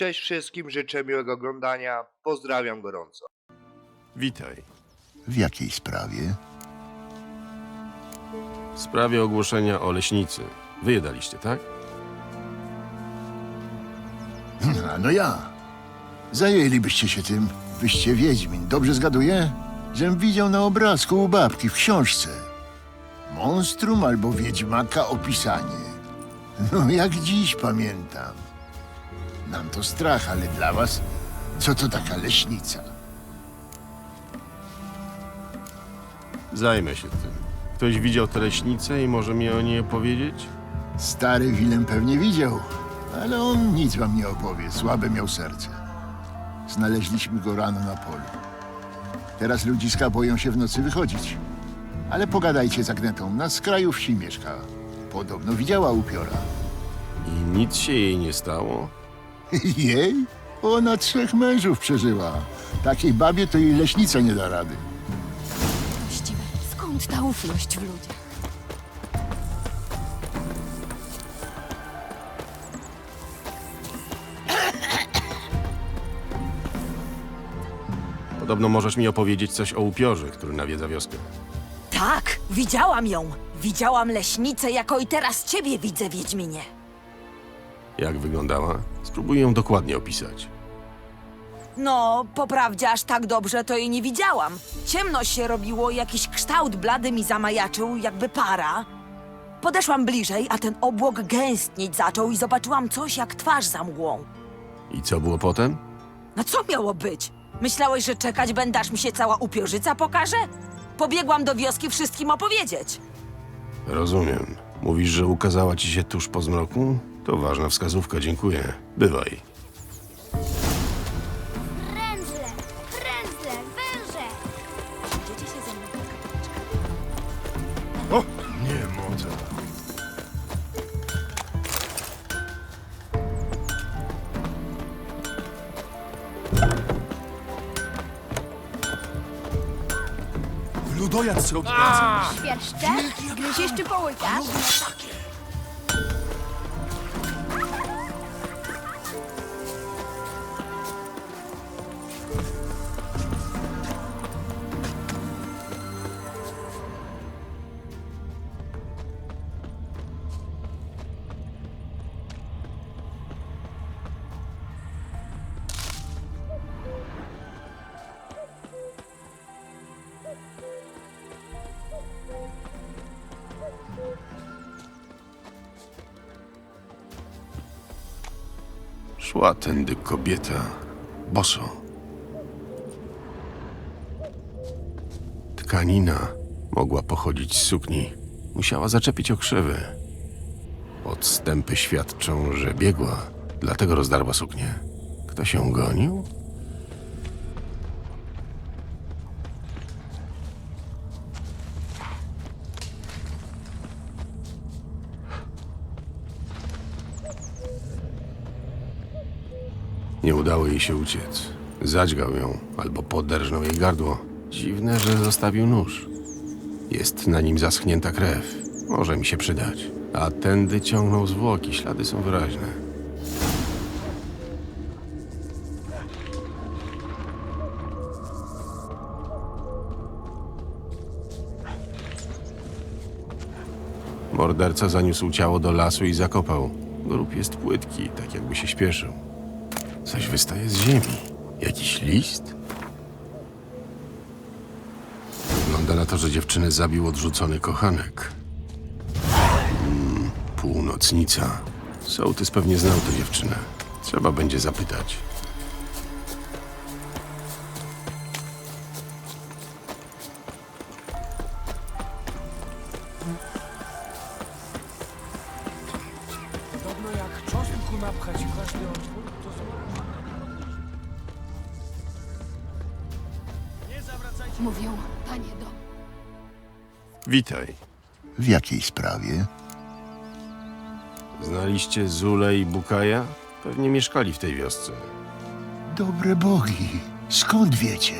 Cześć wszystkim, życzę miłego oglądania. Pozdrawiam gorąco. Witaj. W jakiej sprawie? W sprawie ogłoszenia o leśnicy. Wy je daliście, tak? A no ja. Zajęlibyście się tym. Wyście Wiedźmin. Dobrze zgaduję? Żem widział na obrazku u babki w książce. Monstrum albo Wiedźmaka opisanie. No jak dziś pamiętam. Nam to strach, ale dla was co to taka leśnica? Zajmę się tym. Ktoś widział tę leśnicę i może mi o niej opowiedzieć? Stary Wilem pewnie widział, ale on nic wam nie opowie. Słabe miał serce. Znaleźliśmy go rano na polu. Teraz ludziska boją się w nocy wychodzić. Ale pogadajcie z Agnetą, na skraju wsi mieszka. Podobno widziała upiora. I nic się jej nie stało? Jej? Ona trzech mężów przeżyła. Takiej babie to jej leśnica nie da rady. Właściwie, skąd ta ufność w ludziach? Podobno możesz mi opowiedzieć coś o upiorze, który nawiedza wioskę. Tak, widziałam ją. Widziałam leśnicę, jako i teraz ciebie widzę, Wiedźminie. Jak wyglądała? Spróbuję ją dokładnie opisać. No, po prawdzie aż tak dobrze to jej nie widziałam. Ciemno się robiło, jakiś kształt blady mi zamajaczył, jakby para. Podeszłam bliżej, a ten obłok gęstnieć zaczął i zobaczyłam coś jak twarz za mgłą. I co było potem? No co miało być? Myślałeś, że czekać będę, aż mi się cała upiorzyca pokaże? Pobiegłam do wioski wszystkim opowiedzieć. Rozumiem. Mówisz, że ukazała ci się tuż po zmroku? To ważna wskazówka, dziękuję. Bywaj. Prędzle, prędzle, węże! Idziecie się ze mną do kapliczki. Nie. Ludojad zrobi Świerszcze? Gryziesz czy połykasz? Szła tędy kobieta, boso. Tkanina mogła pochodzić z sukni. Musiała zaczepić okrzywy. Podstępy świadczą, że biegła, dlatego rozdarła suknię. Kto się gonił? Nie udało jej się uciec. Zadźgał ją albo poderżnął jej gardło. Dziwne, że zostawił nóż. Jest na nim zaschnięta krew. Może mi się przydać. A tędy ciągną zwłoki, ślady są wyraźne. Morderca zaniósł ciało do lasu i zakopał. Grób jest płytki, tak jakby się śpieszył. Coś wystaje z ziemi. Jakiś list? Wygląda na to, że dziewczynę zabił odrzucony kochanek. Mm, północnica. Sołtys pewnie znał tę dziewczynę. Trzeba będzie zapytać. Podobno jak czosnku napchać każdy otwór, Mówią, panie dom. Witaj. W jakiej sprawie? Znaliście Zulę i Bukaja? Pewnie mieszkali w tej wiosce. Dobre bogi, skąd wiecie?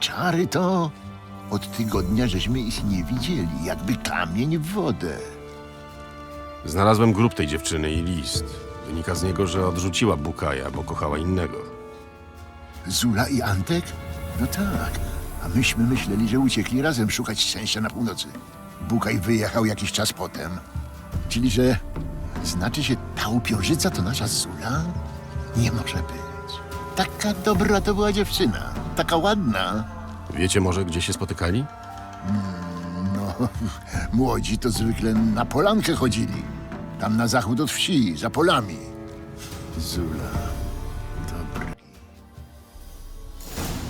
Czary to... Od tygodnia żeśmy ich nie widzieli, jakby kamień w wodę. Znalazłem grób tej dziewczyny i list. Wynika z niego, że odrzuciła Bukaja, bo kochała innego. Zula i Antek? No tak. A myśmy myśleli, że uciekli razem szukać szczęścia na północy. Bukaj wyjechał jakiś czas potem. Czyli, że znaczy się ta upiorzyca to nasza Zula? Nie może być. Taka dobra to była dziewczyna. Taka ładna. Wiecie może, gdzie się spotykali? No, młodzi to zwykle na polankę chodzili. Tam na zachód od wsi, za polami. Zula, dobry.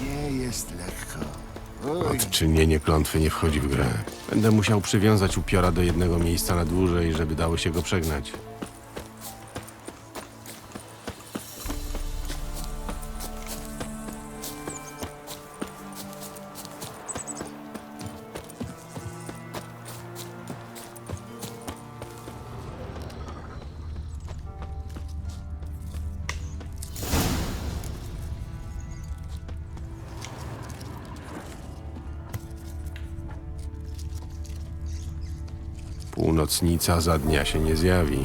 Nie jest lekko. Odczynienie klątwy nie wchodzi w grę. Będę musiał przywiązać upiora do jednego miejsca na dłużej, żeby dało się go przegnać. Północnica za dnia się nie zjawi.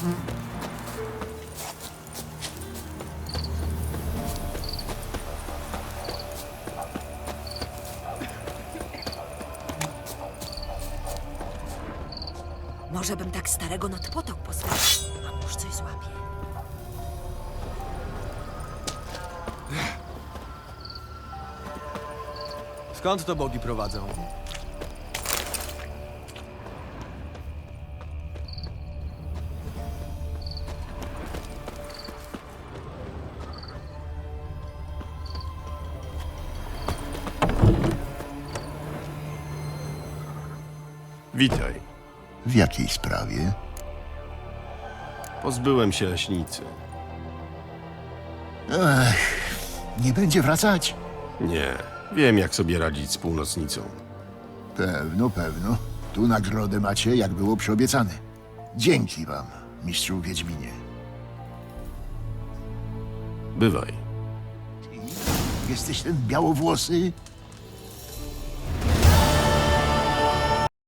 Może bym tak starego nad potok posłał, a może coś złapie. Skąd to bogi prowadzą? Witaj. w jakiej sprawie? Pozbyłem się leśnicy. Ech, nie będzie wracać? Nie, wiem jak sobie radzić z północnicą. Pewno, pewno. Tu nagrodę macie, jak było przyobiecane. Dzięki wam, mistrzu Wiedźminie. Bywaj. Jesteś ten białowłosy?